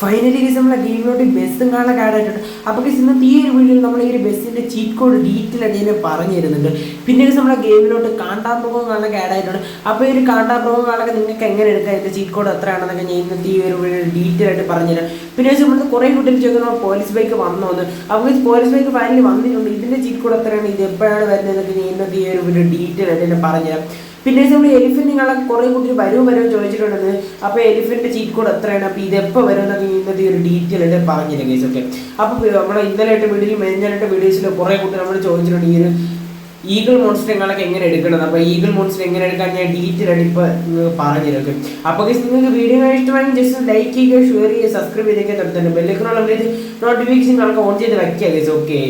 Finally ഗീസ് നമ്മളെ ഗെയിമിലോട്ട് ബസ്സും കാണാൻ കാടായിട്ടുണ്ട് അപ്പോൾ ഗീസ് ഇന്നത്തെ ഈ ഒരു വീഡിയോയിൽ നമ്മൾ ഈ ഒരു ബസ്സിന്റെ ചീറ്റ് കോഡ് ഡീറ്റെയിൽ ആയിട്ട് പറഞ്ഞു തരുന്നുണ്ട് പിന്നെ ഗീസ് നമ്മളെ ഗെയിമിലോട്ട് കാണ്ടാമൃഗം കാണാൻ കാടായിട്ടുണ്ട് അപ്പോൾ ഈ ഒരു കാണ്ടാമൃഗം കാണാൻ നിങ്ങൾക്ക് എങ്ങനെ എടുക്കാം? ഇതിന്റെ ചീറ്റ് കോഡ് എത്രയാണെന്നൊക്കെ ഞാൻ ഇന്നത്തെ ഈ ഒരു വീഡിയോയിൽ ഡീറ്റെയിൽ ആയിട്ട് പറഞ്ഞുതരാം. പിന്നെ ഗീസ് ഇവിടുന്ന് കുറേ കുട്ടികൾ ചോദിക്കുന്നു പോലീസ് ബൈക്ക് വന്നോ എന്ന് അപ്പോൾ ഗീസ് പോലീസ് ബൈക്ക് ഫൈനലി വന്നിട്ടുണ്ട്. ഇതിന്റെ ചീറ്റ് കോഡ് എത്രയാണ്? ഇത് എപ്പോഴാണ് വരുന്നതെന്നൊക്കെ ഞാൻ ഇന്നത്തെ ഈ ഒരു വീഡിയോ ഡീറ്റെയിൽ ആയിട്ട് ഞാൻ പറഞ്ഞുതരാം. പിന്നെ നമ്മൾ എലിഫന്റ് നിങ്ങളെ കുറേ കൂടി വരും വരും ചോദിച്ചിട്ടുണ്ടെന്ന് അപ്പൊ എലിഫന്റ് ചീറ്റ് കോഡ് എത്രയാണ്? അപ്പൊ ഇത് എപ്പോ വരും ഈ ഒരു ഡീറ്റെയിൽ ആയിട്ട് പറഞ്ഞില്ല കേസ് ഒക്കെ. അപ്പൊ നമ്മൾ ഇന്നലെ ആയിട്ട് വീഡിയോയിൽ മെഞ്ഞായിട്ട് വീഡിയോസിൽ കുറേ കൂട്ടി നമ്മൾ ചോദിച്ചിട്ടുണ്ട് ഈ ഒരു ഈഗിൾ മോൺസ്റ്ററുകളൊക്കെ എങ്ങനെ എടുക്കണം അപ്പൊ ഈഗിൾ മോൺസ്റ്റർ എങ്ങനെ എടുക്കാൻ ഞാൻ ഡീറ്റെയിൽ ആയിട്ട് ഇപ്പോൾ പറഞ്ഞിരൊക്കെ അപ്പോൾ guys നിങ്ങൾക്ക് വീഡിയോ ഇഷ്ടമാണെങ്കിൽ ജസ്റ്റ് ലൈക്ക് ചെയ്യുക ഷെയർ ചെയ്യുക സബ്സ്ക്രൈബ് ചെയ്തൊക്കെ തൊടുത്തുണ്ട് ബെല്ലിക്കണുള്ള നോട്ടിഫിക്കേഷൻ നിങ്ങൾക്ക് ഓൺ ചെയ്ത് വയ്ക്കുക ഗൈസ് ഓക്കെ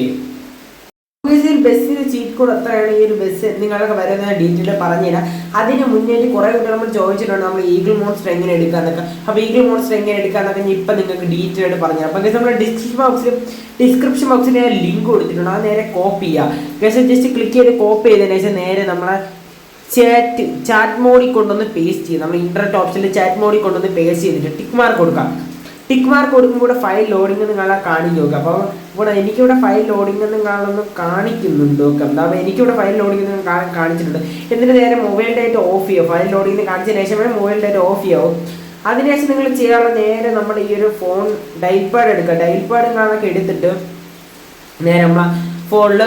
ബസ്സിന് ചീറ്റ് കോഡ് എത്രയാണ്? ഈ ഒരു ബസ് നിങ്ങളൊക്കെ വരുന്ന ഡീറ്റെയിൽ പറഞ്ഞുതരാം അതിന് മുന്നേ കുറേ കുട്ടികൾ നമ്മൾ ചോദിച്ചിട്ടുണ്ട്. നമ്മൾ ഈഗിൾ മോൺസ്റ്റർ എങ്ങനെ എടുക്കാന്നൊക്കെ അപ്പോൾ ഈഗിൾ മോൺസ്റ്റർ എങ്ങനെ എടുക്കാന്നൊക്കെ ഞാൻ ഇപ്പം നിങ്ങൾക്ക് ഡീറ്റെയിൽ ആയിട്ട് പറഞ്ഞു അപ്പോൾ നമ്മുടെ ഡിസ്ക്രിപ്ഷൻ ബോക്സിൽ ഡിസ്ക്രിപ്ഷൻ ബോക്സിൽ ഞാൻ ലിങ്ക് കൊടുത്തിട്ടുണ്ട്. അത് നേരെ കോപ്പി ചെയ്യുക ഗസ് ജസ്റ്റ് ക്ലിക്ക് ചെയ്ത് കോപ്പി ചെയ്തതിന് ശേഷം നേരെ നമ്മളെ ചാറ്റ് ചാറ്റ് മോഡി കൊണ്ടുവന്ന് പേസ്റ്റ് ചെയ്യും. നമ്മൾ ഇന്റർനെറ്റ് ഓപ്ഷനിൽ ചാറ്റ് മോഡി കൊണ്ടുവന്ന് പേസ്റ്റ് ചെയ്തിട്ട് ടിക്ക് മാർക്ക് കൊടുക്കാം. ടിക്ക് മാർക്ക് കൊടുക്കുമ്പോൾ ഇവിടെ ഫയൽ ലോഡിംഗ് എന്ന് കാണാൻ കാണിക്കും നോക്കാം അപ്പോൾ ഇവിടെ എനിക്കിവിടെ ഫയൽ ലോഡിംഗ് കാണുന്നു കാണിക്കുന്നുണ്ട് നോക്കാം എന്താ എനിക്കിവിടെ ഫയൽ ലോഡിംഗ് എന്ന് കാണിച്ചിട്ടുണ്ട്. എന്നിട്ട് നേരെ മൊബൈൽ ഡേറ്റ് ഓഫ് ചെയ്യുക ഫയൽ ലോഡിംഗ് കാണിച്ചതിന് ശേഷം മൊബൈൽ ഡേറ്റ് ഓഫ് ചെയ്യാവും. അതിനുശേഷം നിങ്ങൾ ചെയ്യാനുള്ള നേരെ നമ്മൾ ഈ ഒരു ഫോൺ ഡൈപ്പാഡ് എടുക്കുക. ഡൈപ്പാഡ് കാണൊക്കെ എടുത്തിട്ട് നേരെ നമ്മളെ ഫോണിൽ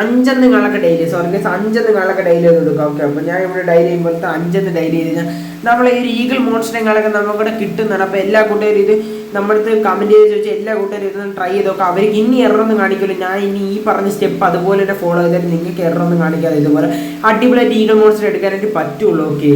അഞ്ചെന്ന് കണക്ക് ഡെയിലി സോറി അഞ്ചെന്ന് കണക്ക് ഡെയിലി ഒന്ന് എടുക്കാം ഓക്കെ അപ്പോൾ ഞാൻ ഇവിടെ ഡയറി ചെയ്യുമ്പോഴത്തെ അഞ്ചെന്ന് ഡെയിലി ചെയ്ത് കഴിഞ്ഞാൽ നമ്മളെ ഈ ഒരു ഈഗിൾ മോൺസ്റ്ററിങ്ങളൊക്കെ നമുക്കിവിടെ കിട്ടുന്നതാണ്. അപ്പോൾ എല്ലാ കൂട്ടുകാരും ഇത് നമ്മളടുത്ത് കമന്റ് ചെയ്ത് ചോദിച്ചാൽ എല്ലാ കൂട്ടുകാരും ഇത് ട്രൈ ചെയ്ത് നോക്കാം അവർക്ക് ഇനി എററൊന്നും കാണിക്കില്ല. ഞാൻ ഇനി ഈ പറഞ്ഞ സ്റ്റെപ്പ് അതുപോലെ തന്നെ ഫോളോ ചെയ്താൽ നിങ്ങൾക്ക് എററൊന്നും കാണിക്കാതെ ഇതുപോലെ അടിപൊളിയായിട്ട് ഈഗിൾ മോൺസ്റ്റർ എടുക്കാനായിട്ട് പറ്റുള്ളൂ. ഓക്കെ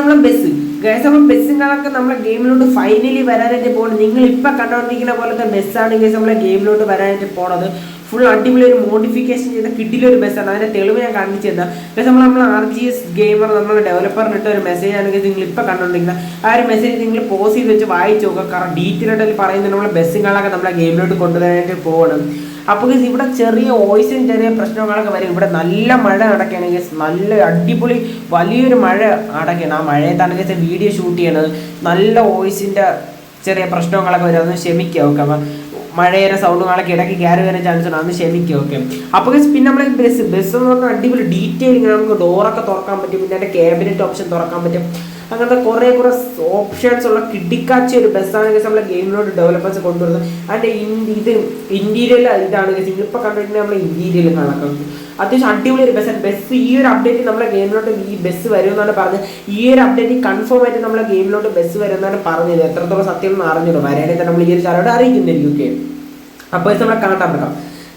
നമ്മളെ ബസ് ഗൈസ് നമ്മൾ ബസ്സിനൊക്കെ നമ്മളെ ഗെയിമിലോട്ട് ഫൈനലി വരാനായിട്ട് പോകുന്നത് നിങ്ങൾ ഇപ്പം കണ്ടുകൊണ്ടിരിക്കുന്ന പോലത്തെ ബസ്സാണ് ഗൈസ് നമ്മളെ ഗെയിമിലോട്ട് വരാനായിട്ട് പോണത്. ഫുൾ അടിപൊളി ഒരു മോഡിഫിക്കേഷൻ ചെയ്ത കിഡിലൊരു ബസ്സാണ് അതിന്റെ തെളിവ് ഞാൻ കാണിച്ചു തന്നെ ഗൈസ് നമ്മൾ നമ്മൾ ആർ ജി എസ് ഗെയിമർ നമ്മൾ ഡെവലപ്പറിന് ഇട്ട ഒരു മെസ്സേജ് ആണ് നിങ്ങൾ ഇപ്പൊ കണ്ടുകൊണ്ടിരിക്കുന്നത് ആ ഒരു മെസ്സേജ് നിങ്ങൾ പോസ് ചെയ്ത് വെച്ച് വായിച്ചു നോക്കുക. കാരണം ഡീറ്റെയിൽ ആയിട്ട് പറയുന്നത് നമ്മളെ ബസ്സുകളൊക്കെ നമ്മളെ ഗെയിമിലോട്ട് കൊണ്ടുവരാനായിട്ട് പോകണം അപ്പോൾ ഇവിടെ ചെറിയ ഓയിസും ചെറിയ പ്രശ്നങ്ങളൊക്കെ വരും. ഇവിടെ നല്ല മഴ നടക്കുകയാണെങ്കിൽ നല്ല അടിപൊളി വലിയൊരു മഴ നടക്കുകയാണ്. ആ മഴയത്താണ് തന്നെ വീഡിയോ ഷൂട്ട് ചെയ്യണത്. നല്ല ഓയിസിന്റെ ചെറിയ പ്രശ്നങ്ങളൊക്കെ വരും. അതൊന്ന് ക്ഷമിക്കുക ഓക്കെ അപ്പം മഴയുടെ സൗണ്ടുകളൊക്കെ ഇടയ്ക്ക് കയറി വരാൻ ചാൻസ് ഉണ്ട്. അതൊന്ന് ക്ഷമിക്കുക ഓക്കെ അപ്പോൾ പിന്നെ നമ്മൾ ബസ് ബസ് എന്ന് പറഞ്ഞാൽ അടിപൊളി ഡീറ്റെയിലിംഗ് നമുക്ക് ഡോറൊക്കെ തുറക്കാൻ പറ്റും. പിന്നെ അതിന്റെ ക്യാബിനറ്റ് ഓപ്ഷൻ തുറക്കാൻ പറ്റും. അങ്ങനത്തെ കുറേ കുറേ ഓപ്ഷൻസ് ഉള്ള കിടിക്കാച്ച ഒരു ബസ്സാണ് നമ്മളെ ഗെയിമിലോട്ട് ഡെവലപ്പേഴ്സ് കൊണ്ടുവരുന്നത്. അതിന്റെ ഇത് ഇന്റീരിയൽ ഇതാണ് ഗൈസ് ഇപ്പോൾ കണ്ടിട്ടുണ്ടെങ്കിൽ നമ്മളെ ഇന്റീരിയൽ കണക്കാം അത്യാവശ്യം അടിപൊളി ഒരു ബസ്സാണ് ബസ് ഈ ഒരു അപ്ഡേറ്റ് നമ്മളെ ഗെയിമിലോട്ട് ഈ ബസ് വരുമെന്നാണ് പറഞ്ഞത്. ഈ ഒരു അപ്ഡേറ്റ് കൺഫേം ആയിട്ട് നമ്മളെ ഗെയിമിലോട്ട് ബസ് വരുമെന്നാണ് പറഞ്ഞത്. എത്രത്തോളം സത്യം എന്ന് അറിഞ്ഞല്ലോ വരാനായിട്ട് തന്നെ നമ്മൾ ഈ ഒരു ചാരോട് അറിയിക്കുന്നില്ല ഓക്കെ അപ്പോൾ നമ്മളെ കാണാൻ പറ്റാം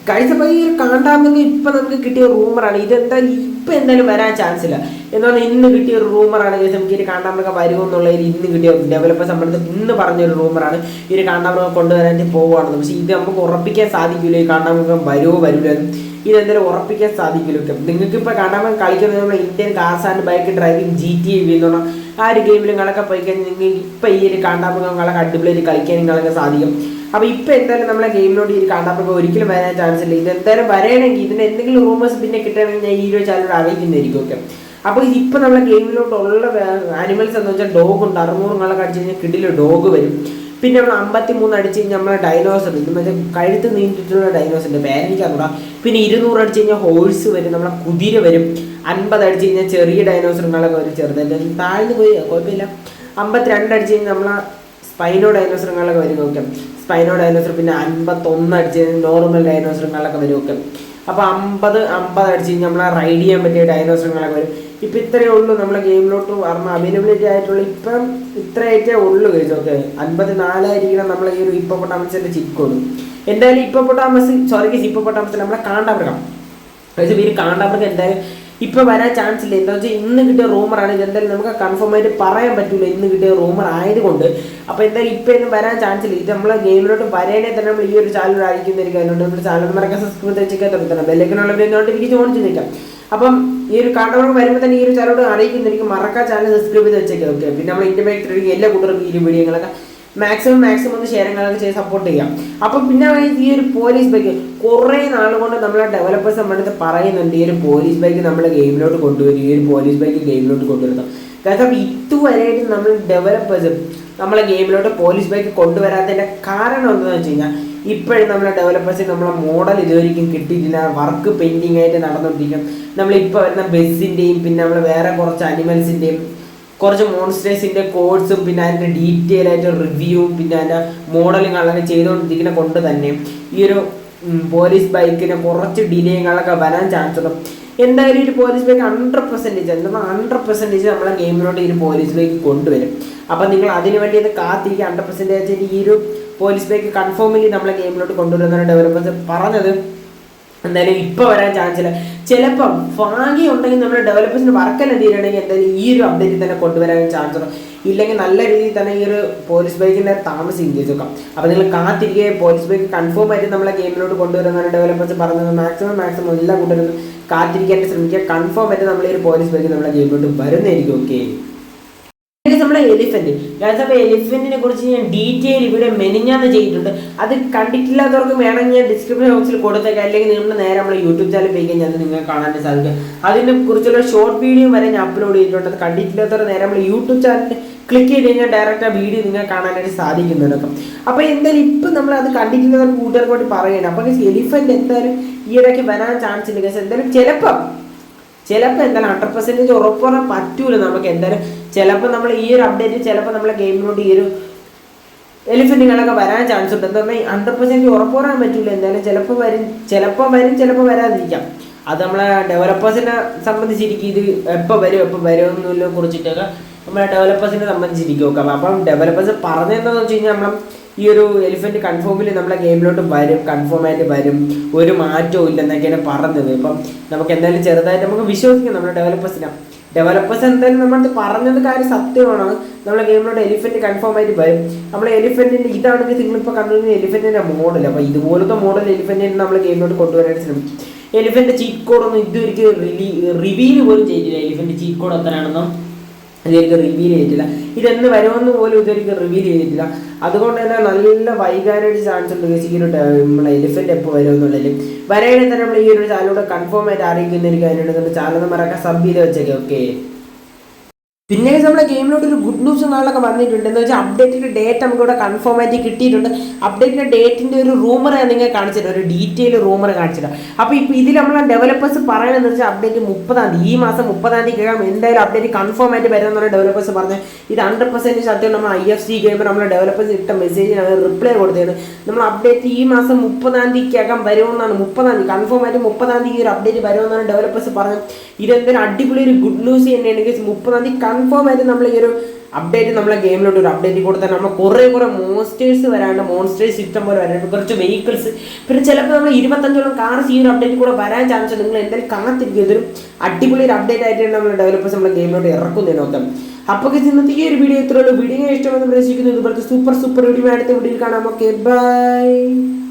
കഴിച്ച ഈ ഒരു കാണ്ടാമൃഗം ഇപ്പം നമുക്ക് കിട്ടിയ റൂമറാണ് ഇതെന്തായാലും ഇപ്പം എന്തായാലും വരാൻ ചാൻസ് ഇല്ല. എന്നാൽ ഇന്ന് കിട്ടിയ ഒരു റൂമറാണ് നമുക്ക് ഒരു കാണ്ടാമൃഗം വരുമെന്നുള്ളതിൽ ഇന്ന് കിട്ടിയ ഡെവലപ്പേഴ്സ് നമ്മുടെ ഇന്ന് പറഞ്ഞൊരു റൂമറാണ് ഒരു കാണ്ടാമൃഗം കൊണ്ടുവരാനായിട്ട് പോവുകയാണെന്ന്. പക്ഷേ ഇത് നമുക്ക് ഉറപ്പിക്കാൻ സാധിക്കില്ല ഈ കാണ്ടാമൃഗം വരുമോ വരില്ല ഇതെന്തായാലും ഉറപ്പിക്കാൻ സാധിക്കില്ല നിങ്ങൾക്ക് ഇപ്പോൾ കാണ്ടാമൃഗം കളിക്കുന്നത് നമ്മുടെ Indian cars and bike driving G T A എന്നുള്ള ആ ഒരു ഗെയിമിൽ നിങ്ങളൊക്കെ പോയി കഴിഞ്ഞാൽ നിങ്ങൾക്ക് ഇപ്പം ഈ ഒരു കാണ്ടാമൃഗം നിങ്ങളൊക്കെ അടിപൊളിയായിട്ട് കളിക്കാൻ നിങ്ങളൊക്കെ സാധിക്കും. അപ്പോൾ ഇപ്പം എന്തായാലും നമ്മളെ ഗെയിമിലോട്ട് ഈ കാണ്ടാമൃഗം ഒരിക്കലും വരാൻ ചാൻസ് ഇല്ല. ഇത് എന്തായാലും വരണമെങ്കിൽ ഇതിന് എന്തെങ്കിലും റൂമേഴ്സ് പിന്നെ കിട്ടണമെങ്കിൽ ഞാൻ ഈ ഒരു ചാനലോട് അറിയിക്കുന്നതായിരിക്കും ഓക്കെ അപ്പോൾ ഇപ്പം നമ്മളെ ഗെയിമിലോട്ടുള്ള ആനിമൽസ് എന്ന് വെച്ചാൽ ഡോഗ് ഉണ്ട്. അറുന്നൂറുങ്ങളൊക്കെ അടിച്ച് കഴിഞ്ഞാൽ കിടിൽ ഡോഗ് വരും. പിന്നെ നമ്മൾ അമ്പത്തി മൂന്ന് അടിച്ച് കഴിഞ്ഞാൽ നമ്മളെ ഡൈനോസർ ഇത് മറ്റേ കഴുത്ത് നീണ്ടിട്ടുള്ള ഡൈനോസറിന്റെ പേരെനിക്കറിഞ്ഞൂടാ പിന്നെ ഇരുന്നൂറ് അടിച്ച് കഴിഞ്ഞാൽ ഹോഴ്സ് വരും. നമ്മളെ കുതിര വരും. അൻപത് അടിച്ച് കഴിഞ്ഞാൽ ചെറിയ ഡൈനോസറുകളൊക്കെ വരും ചെറുതായിട്ട്. താഴ്ന്നു പോയി കുഴപ്പമില്ല. അമ്പത്തിരണ്ട് അടിച്ച് കഴിഞ്ഞാൽ നമ്മളെ സ്പൈനോ ഡൈനോസറുകളൊക്കെ വരും നോക്കാം. സ്പൈനോ ഡൈനോസർ പിന്നെ അൻപത്തൊന്ന് അടിച്ച് നോർമൽ ഡൈനോസറുകളൊക്കെ വരും ഒക്കെ അപ്പോൾ അമ്പത് അമ്പത് അടിച്ച് കഴിഞ്ഞാൽ നമ്മളെ റൈഡ് ചെയ്യാൻ പറ്റിയ ഡൈനോസറുകളൊക്കെ വരും. ഇപ്പം ഇത്രയേ ഉള്ളൂ നമ്മളെ ഗെയിമിലോട്ട് പറഞ്ഞ അവൈലബിലിറ്റി ആയിട്ടുള്ള ഇപ്പം ഇത്രയായിട്ടേ ഉള്ളൂ കഴിച്ചു ഓക്കെ അൻപത് നാലായിരിക്കണം നമ്മളെ ഈ ഒരു ഇപ്പൊട്ടാമസിന്റെ ചിക്കുള്ളൂ എന്തായാലും ഇപ്പൊട്ടാമസ് സോറി ഇപ്പൊട്ടാമസ് നമ്മളെ കാണ്ടാമൃഗം. കഴിച്ചു ഈ കാണ്ടാമൃഗം എന്തായാലും ഇപ്പൊ വരാൻ ചാൻസ് ഇല്ല. എന്താ വെച്ചാൽ ഇന്ന് കിട്ടിയ റൂമറാണ് ഇത് എന്തായാലും നമുക്ക് കൺഫേം ആയിട്ട് പറയാൻ പറ്റില്ല ഇന്ന് കിട്ടിയ റൂമർ ആയതുകൊണ്ട്. അപ്പൊ എന്തായാലും ഇപ്പൊ ഒന്നും വരാൻ ചാൻസ് ഇല്ല. ഇത് നമ്മളെ ഗെയിമിലോട്ട് വരേണേ തന്നെ നമ്മൾ ഈ ഒരു ചാനൽ അയക്കുന്നതായിരിക്കും അതിനോട് നമ്മുടെ ചാനൽ മറക്കാൻ സബ്സ്ക്രൈബ് വെച്ചൊക്കെ തുടങ്ങണം. ബെല്ലേക്കിനുള്ള നോട്ടിഫിക്കേഷൻ ഓൺ ചെയ്തേക്കാം. അപ്പം ഈ ഒരു കാണ്ടവർക്ക് വരുമ്പോൾ തന്നെ ഈ ഒരു ചാനലോട് അറിയിക്കുന്നതായിരിക്കും മറക്കാൻ ചാനൽ സബ്സ്ക്രൈബ് ചെയ്ത് വെച്ചേക്കാം. ഓക്കെ പിന്നെ നമ്മൾ ഇന്റർമേറ്റ് എല്ലാ കൂട്ടർക്കും ഈ വീഡിയോകളൊക്കെ മാക്സിമം മാക്സിമം ഒന്ന് ഷെയറിങ്ങളൊക്കെ ചെയ്ത് സപ്പോർട്ട് ചെയ്യാം. അപ്പം പിന്നെ ഈ ഒരു പോലീസ് ബൈക്ക് കുറേ നാൾ കൊണ്ട് നമ്മളെ ഡെവലപ്പേഴ്സ് നമ്മുടെ അടുത്ത് പറയുന്നുണ്ട് ഈ ഒരു പോലീസ് ബൈക്ക് നമ്മളെ ഗെയിമിലോട്ട് കൊണ്ടുവരും ഈ ഒരു പോലീസ് ബൈക്ക് ഗെയിമിലോട്ട് കൊണ്ടുവരുന്നത് കാരണം ഇതുവരെയായിട്ട് നമ്മൾ ഡെവലപ്പേഴ്സ് നമ്മളെ ഗെയിമിലോട്ട് പോലീസ് ബൈക്ക് കൊണ്ടുവരാത്തതിന്റെ കാരണം എന്താണെന്ന് വെച്ച് കഴിഞ്ഞാൽ ഇപ്പോഴും നമ്മളെ ഡെവലപ്പേഴ്സിന് നമ്മളെ മോഡൽ ഇതുവരെയും കിട്ടിയിട്ടില്ല. വർക്ക് പെൻഡിങ് ആയിട്ട് നടന്നുകൊണ്ടിരിക്കും നമ്മളിപ്പോൾ വരുന്ന ബസ്സിന്റെയും പിന്നെ നമ്മൾ വേറെ കുറച്ച് അനിമൽസിന്റെയും കുറച്ച് മോൺസ്റ്റേഴ്സിന്റെ കോഡ്സും പിന്നെ അതിന്റെ ഡീറ്റെയിൽ ആയിട്ട് റിവ്യൂവും പിന്നെ അതിന്റെ മോഡലിങ്ങളൊക്കെ ചെയ്തുകൊണ്ടിരിക്കുന്ന കൊണ്ട് തന്നെ ഈ ഒരു പോലീസ് ബൈക്കിന് കുറച്ച് ഡിലേകളൊക്കെ വരാൻ ചാൻസ് ഉണ്ട്. എന്തായാലും ഒരു പോലീസ് ബൈക്ക് ഹൺഡ്രഡ് പെർസെന്റേജ് എന്നാൽ ഹൺഡ്രഡ് പെർസെന്റേജ് നമ്മളെ ഗെയിമിലോട്ട് ഈ പോലീസ് ബൈക്ക് കൊണ്ടുവരും. അപ്പം നിങ്ങൾ അതിന് വേണ്ടി ഇത് കാത്തിരിക്കുക. ഹൺഡ്രഡ് പെർസെന്റേജ് ഈ ഒരു പോലീസ് ബൈക്ക് കൺഫേമിലി നമ്മളെ ഗെയിമിലോട്ട് കൊണ്ടുവരുന്ന ഡെവലപ്പേഴ്സ് പറഞ്ഞത്. എന്തായാലും ഇപ്പൊ വരാൻ ചാൻസ് ഇല്ല. ചിലപ്പം ഭാഗ്യം ഉണ്ടെങ്കിൽ നമ്മുടെ ഡെവലപ്പേഴ്സിന് വർക്കെല്ലാം തീരണമെങ്കിൽ എന്തായാലും ഈ ഒരു അപ്ഡേറ്റിൽ തന്നെ കൊണ്ടുവരാൻ ചാൻസ് ഉണ്ട് ഇല്ലെങ്കിൽ നല്ല രീതിയിൽ തന്നെ ഈ ഒരു പോലീസ് ബൈക്കിന്റെ താമസം ഇൻക്രീസ് വെക്കാം. അപ്പോൾ നിങ്ങൾ കാത്തിരിക്കുക പോലീസ് ബൈക്ക് കൺഫേം ആയിട്ട് നമ്മളെ ഗെയിമിലോട്ട് കൊണ്ടുവരുന്ന ഡെവലപ്പേഴ്സ് പറഞ്ഞത്. മാക്സിമം മാക്സിമം എല്ലാ കൂട്ടരും കാത്തിരിക്കാൻ ശ്രമിക്കുക. കൺഫേം ആയിട്ട് നമ്മൾ ഈ ഒരു പോലീസ് ബൈക്ക് നമ്മളെ ഗെയിമിലോട്ട് വരുന്നതായിരിക്കും ഓക്കെ ഇത് നമ്മളെ എലിഫന്റ് ഗൈസ് അപ്പോൾ എലിഫന്റിനെ കുറിച്ച് ഞാൻ ഡീറ്റെയിൽ ഇവിടെ മെനിഞ്ഞാന്ന് ചെയ്തിട്ടുണ്ട്. അത് കണ്ടിട്ടില്ലാത്തവർക്ക് വേണമെങ്കിൽ ഞാൻ ഡിസ്ക്രിപ്ഷൻ ബോക്സിൽ കൊടുത്തേക്കാം. അല്ലെങ്കിൽ നിങ്ങളുടെ നേരെ നമ്മുടെ യൂട്യൂബ് ചാനൽ പേക്ക് ഞാൻ നിങ്ങൾക്ക് കാണാൻ സാധിക്കും. അതിനെ കുറിച്ചുള്ള ഷോർട്ട് വീഡിയോ വരെ ഞാൻ അപ്ലോഡ് ചെയ്തിട്ടുണ്ട്. അത് കണ്ടിട്ടില്ലാത്തവർ നേരെ നമ്മുടെ യൂട്യൂബ് ചാനൽ ക്ലിക്ക് ചെയ്ത് കഴിഞ്ഞാൽ ഡയറക്റ്റ് ആ വീഡിയോ നിങ്ങൾക്ക് കാണാനായിട്ട് സാധിക്കുന്നുണ്ട് അപ്പോൾ എന്തായാലും ഇപ്പം നമ്മൾ അത് കണ്ടിട്ടില്ലാത്തവർ കൂട്ടുകാർക്ക് വേണ്ടി പറയണം. അപ്പോൾ എലിഫന്റ് എന്തായാലും ഈ ഇടയ്ക്ക് വരാൻ ചാൻസ് ഉണ്ട് എന്തായാലും ചിലപ്പം ചിലപ്പോൾ എന്തായാലും ഹൺഡ്രഡ് പെർസെന്റേജ് ഉറപ്പ് പറയാൻ പറ്റൂല നമുക്ക് എന്തായാലും. ചിലപ്പോൾ നമ്മൾ ഈ ഒരു അപ്ഡേറ്റ് ചിലപ്പോൾ നമ്മളെ ഗെയിമിനോട് ഈ ഒരു എലിഫന്റുകളൊക്കെ വരാൻ ചാൻസ് ഉണ്ട്. എന്താ പറഞ്ഞാൽ ഹൺഡ്രഡ് പെർസെന്റ് ഉറപ്പ് പറയാൻ പറ്റൂല എന്തായാലും. ചിലപ്പോൾ വരും ചിലപ്പോൾ വരും ചിലപ്പോൾ വരാതിരിക്കാം. അത് നമ്മളെ ഡെവലപ്പേഴ്സിനെ സംബന്ധിച്ചിരിക്കും ഇത് എപ്പോൾ വരും എപ്പോൾ വരും കുറിച്ചിട്ടൊക്കെ നമ്മളെ ഡെവലപ്പേഴ്സിനെ സംബന്ധിച്ചിരിക്കും നോക്കാം അപ്പം ഡെവലപ്പേഴ്സ് പറഞ്ഞതെന്താണെന്ന് വെച്ച് കഴിഞ്ഞാൽ നമ്മൾ ഈ ഒരു എലിഫന്റ് കൺഫേമിൽ നമ്മളെ ഗെയിമിലോട്ട് വരും കൺഫേം ആയിട്ട് വരും ഒരു മാറ്റവും ഇല്ലെന്നൊക്കെയാണ് പറഞ്ഞത്. ഇപ്പം നമുക്ക് എന്തായാലും ചെറുതായിട്ട് നമുക്ക് വിശ്വസിക്കാം നമ്മുടെ ഡെവലപ്പേഴ്സിനെ ഡെവലപ്പേഴ്സ് എന്തായാലും നമ്മൾ പറഞ്ഞത് കാര്യം സത്യമാണ്. നമ്മളെ ഗെയിമിലോട്ട് എലിഫന്റ് കൺഫേം ആയിട്ട് വരും. നമ്മൾ എലിഫന്റിന്റെ ഇതാണെങ്കിൽ നിങ്ങളിപ്പോൾ കണ്ടുവരുന്ന എലിഫന്റിന്റെ മോഡൽ അപ്പോൾ ഇതുപോലത്തെ മോഡൽ എലിഫന്റിനെ നമ്മൾ ഗെയിമിലോട്ട് കൊണ്ടുവരാനായിട്ട് ശ്രമിക്കും. എലിഫന്റ് ചീറ്റ് കോഡൊന്നും ഇതുവരെയ്ക്ക് റിലീ റിവീൽ പോലും ചെയ്തില്ല. എലിഫന്റ് ചീറ്റ് കോഡ് എത്രയാണെന്നും ഇതൊരിക്കൽ റിവീൽ ചെയ്തിട്ടില്ല. ഇതെന്ന് വരുമെന്ന് പോലും ഇതൊരിക്കൽ റിവീൽ ചെയ്തിട്ടില്ല. അതുകൊണ്ട് തന്നെ നല്ല വൈകാനായിട്ട് ചാൻസ് ഉണ്ട് ഈ ഒരു എലിഫന്റ് എപ്പോൾ വരും എന്നുള്ളതിൽ തന്നെ നമ്മൾ ഈ ഒരു ചാനലൂടെ കൺഫേം ആയിട്ട് അറിയിക്കുന്ന ഒരു കാര്യമുണ്ട്. ചാനൽ മറക്കാൻ സബ് ചെയ്ത് വെച്ചേക്കാം ഓക്കെ പിന്നെ നമ്മുടെ ഗെയിമിലോട്ട് ഒരു ഗുഡ് ന്യൂസ് നാളൊക്കെ വന്നിട്ടുണ്ട്. എന്ന് വെച്ചാൽ അപ്ഡേറ്റിന്റെ ഡേറ്റ് നമുക്ക് ഇവിടെ കൺഫേം ആയിട്ട് കിട്ടിയിട്ടുണ്ട്. അപ്ഡേറ്റിന്റെ ഡേറ്റിന്റെ ഒരു റൂമർ ഞാൻ നിങ്ങൾ കാണിച്ചിട്ട് ഒരു ഡീറ്റെയിൽ റൂമർ കാണിച്ചിട്ട് അപ്പോൾ ഇപ്പോൾ ഇതിൽ നമ്മളെ ഡെവലപ്പേഴ്സ് പറയണമെന്ന് വെച്ചാൽ അപ്ഡേറ്റ് മുപ്പതാം തീയതി ഈ മാസം മുപ്പതാം തീയതി കഴിയാം എന്തായാലും അപ്ഡേറ്റ് കൺഫേം ആയിട്ട് വരുമെന്നാണ് ഡെവലപ്പേഴ്സ് പറഞ്ഞു ഇത് ഹൺഡ്രഡ് പെർസെന്റ് സത്യം നമ്മൾ ഐ എഫ് സി ഗെയിമർ നമ്മളെ ഡെവലപ്പേഴ്സ് ഇട്ട മെസ്സേജിന് അവർ റിപ്ലൈ കൊടുത്തത് നമ്മൾ അപ്ഡേറ്റ് ഈ മാസം മുപ്പതാം തീയതിക്കകം വരുമെന്നാണ്. മുപ്പതാം തീയതി കൺഫേം ആയിട്ട് മുപ്പതാം തീയതി ഒരു അപ്ഡേറ്റ് വരുമെന്നാണ് ഡെവലപ്പേഴ്സ് പറഞ്ഞത് ഇതെന്തൊരു അടിപൊളി ഒരു ഗുഡ് ന്യൂസ് തന്നെയാണ്. മുപ്പതാം തീയതി കൺഫേം ആയിട്ട് നമ്മൾ ഈ ഒരു അപ്ഡേറ്റ് നമ്മളെ ഗെയിമിലോട്ട് ഒരു അപ്ഡേറ്റ് കൊടുത്താൽ നമ്മൾ കുറേ കുറേ മോൺസ്റ്റേഴ്സ് വരാണ്ട് മോൺസ്റ്റേഴ്സ് ഇഷ്ടം പോലെ വരാണ്ട്. കുറച്ച് വെഹിക്കിൾസ് പിന്നെ ചിലപ്പോൾ നമ്മൾ ഇരുപത്തഞ്ചോളം കാർസ് ഈ ഒരു അപ്ഡേറ്റ് കൂടെ വരാൻ ചാൻസ് നിങ്ങൾ എന്തായാലും കാത്തിരിക്കും. ഇതൊരു അടിപൊളി ഒരു അപ്ഡേറ്റ് ആയിട്ടാണ് നമ്മൾ ഡെവലപ്പേഴ്സ് നമ്മുടെ ഗെയിമിലോട്ട് ഇറക്കുന്നതിന് നോക്കാം അപ്പോൾ ഇന്നത്തെ ഈ ഒരു വീഡിയോ ഇത്രയുള്ളൂ വീഡിയോ ഇഷ്ടമെന്ന് പ്രതീക്ഷിക്കുന്നു. ഇതുപോലത്തെ സൂപ്പർ സൂപ്പർ വീഡിയോ അടുത്ത വീഡിയോയിൽ കാണാം. Okay bye